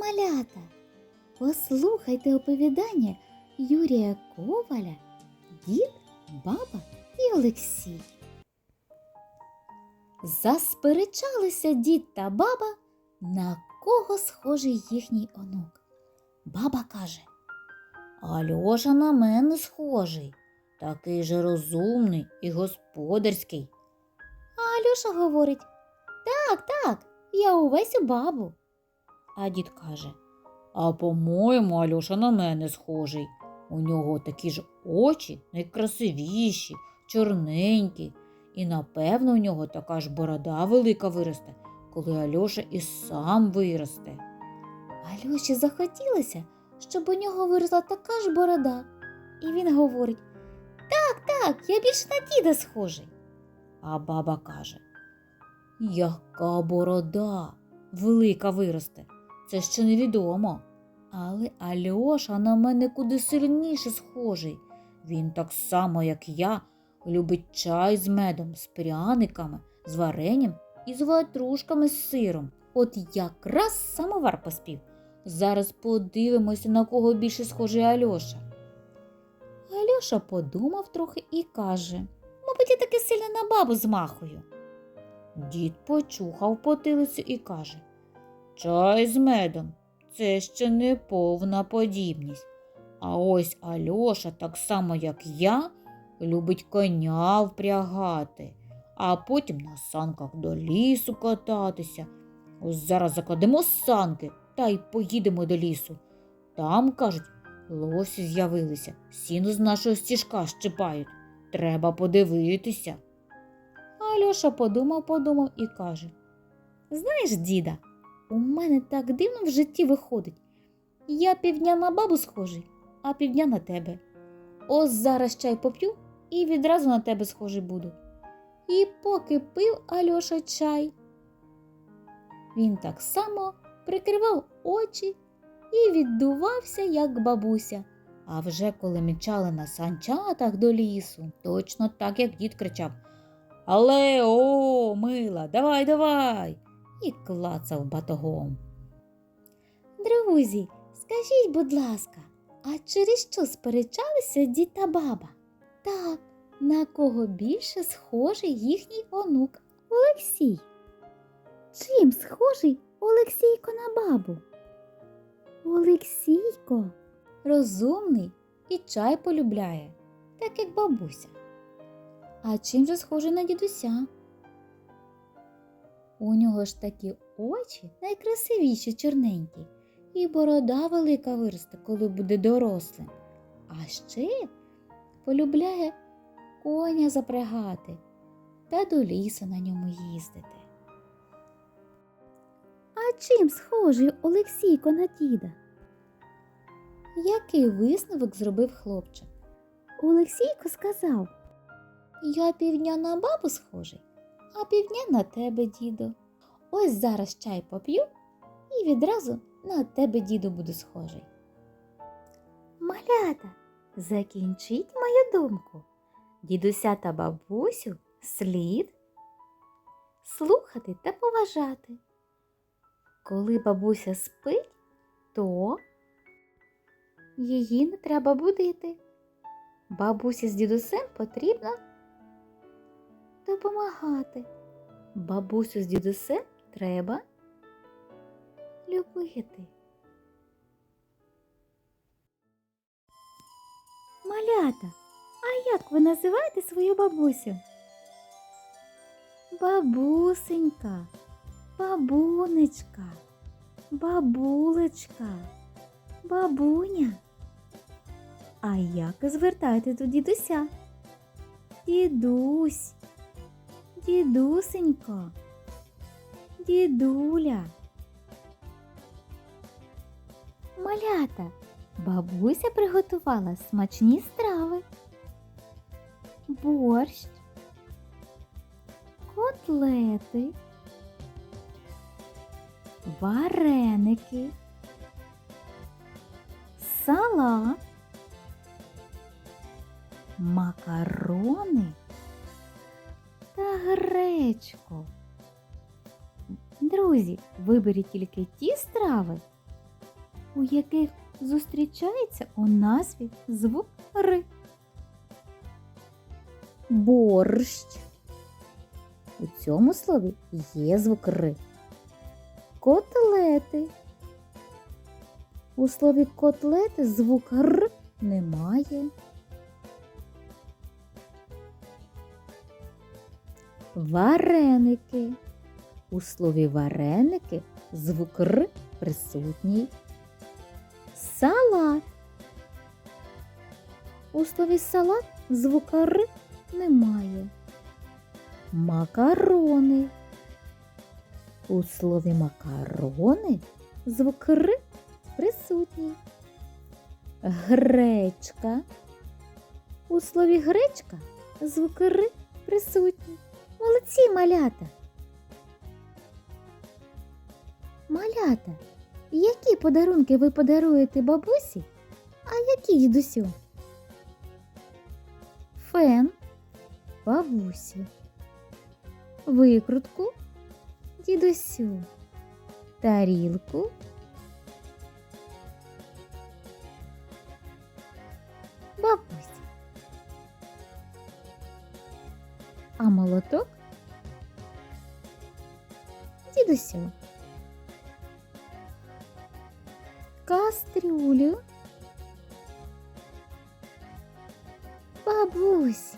малята. Послухайте оповідання Юрія Коваля, дід, баба і Олексій. Засперечалися дід та баба, на кого схожий їхній онук. Баба каже, Альоша на мене схожий, такий же розумний і господарський. а Алюша говорить, так, так, я увесь у бабу. А дід каже: А по-моєму, Альоша на мене схожий. У нього такі ж очі найкрасивіші, чорненькі, і напевно у нього така ж борода велика виросте, коли Альоша і сам виросте. Алюші захотілося, щоб у нього виросла така ж борода. І він говорить: Так, так, я більше на діда схожий. А баба каже: Яка борода велика виросте, це ще невідомо. Але Альоша на мене куди сильніше схожий. Він так само, як я, любить чай з медом, з пряниками, з варенням і з ватрушками з сиром. От якраз самовар поспів. Зараз подивимося, на кого більше схожий Альоша. Альоша подумав трохи і каже: Мабуть, я таки сильно на бабу змахую. Дід почухав потилицю і каже Чай з медом це ще не повна подібність. А ось Альоша, так само, як я, любить коня впрягати, а потім на санках до лісу кататися. Ось зараз закладемо санки та й поїдемо до лісу. Там, кажуть, лосі з'явилися, сіно з нашого стіжка щипають. Треба подивитися. Альоша подумав, подумав і каже: Знаєш, діда, у мене так дивно в житті виходить. Я півдня на бабу схожий, а півдня на тебе. Ось зараз чай поп'ю і відразу на тебе схожий буду. І поки пив Альоша чай, він так само прикривав очі і віддувався, як бабуся. А вже коли мчали на санчатах до лісу, точно так, як дід кричав Але о, мила, давай, давай. І клацав батогом. Друзі, скажіть, будь ласка, а через що сперечалися дід та баба? Так, на кого більше схожий їхній онук Олексій? Чим схожий Олексійко на бабу? Олексійко розумний і чай полюбляє, так як бабуся. А чим же схожий на дідуся? У нього ж такі очі найкрасивіші чорненькі, і борода велика виросте, коли буде дорослим. А ще полюбляє коня запрягати та до лісу на ньому їздити. А чим схожий Олексійко на діда? Який висновок зробив хлопчик? Олексійко сказав Я півдня на бабу схожий, а півдня на тебе, дідо. Ось зараз чай поп'ю і відразу на тебе, діду, буду схожий. Малята, закінчіть мою думку. Дідуся та бабусю слід слухати та поважати. Коли бабуся спить, то її не треба будити. Бабусі з дідусем потрібно допомагати. Бабусю з дідусем треба любити. Малята, а як ви називаєте свою бабусю? Бабусенька, бабунечка, бабулечка, бабуня. А як звертаєте до дідуся? Дідусь, дідусенько, дідуля. Малята, бабуся приготувала смачні страви. Борщ, котлети, вареники, салат, макарони гречку. Друзі, виберіть тільки ті страви, у яких зустрічається у назві звук Р. Борщ. У цьому слові є звук Р. Котлети. У слові котлети звук Р немає. Вареники. У слові вареники звук Р присутній. Салат. У слові салат звука Р немає. Макарони. У слові макарони звук Р присутній. Гречка. У слові гречка звук Р присутній. Молодці малята. Малята, які подарунки ви подаруєте бабусі, а які дідусю? Фен бабусі. Викрутку дідусю. Тарілку. Бабусі. А молоток дідусю. Кастрюлю. Бабусі.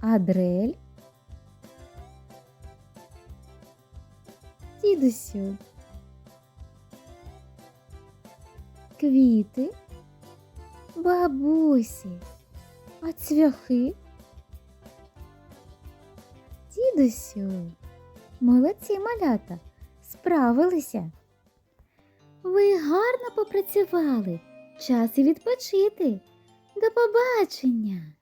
Адрель. Дідусю. Квіти. Бабусі. А цвяхи. Дідусю. Молодці малята. Справилися. Ви гарно попрацювали. Час і відпочити. До побачення!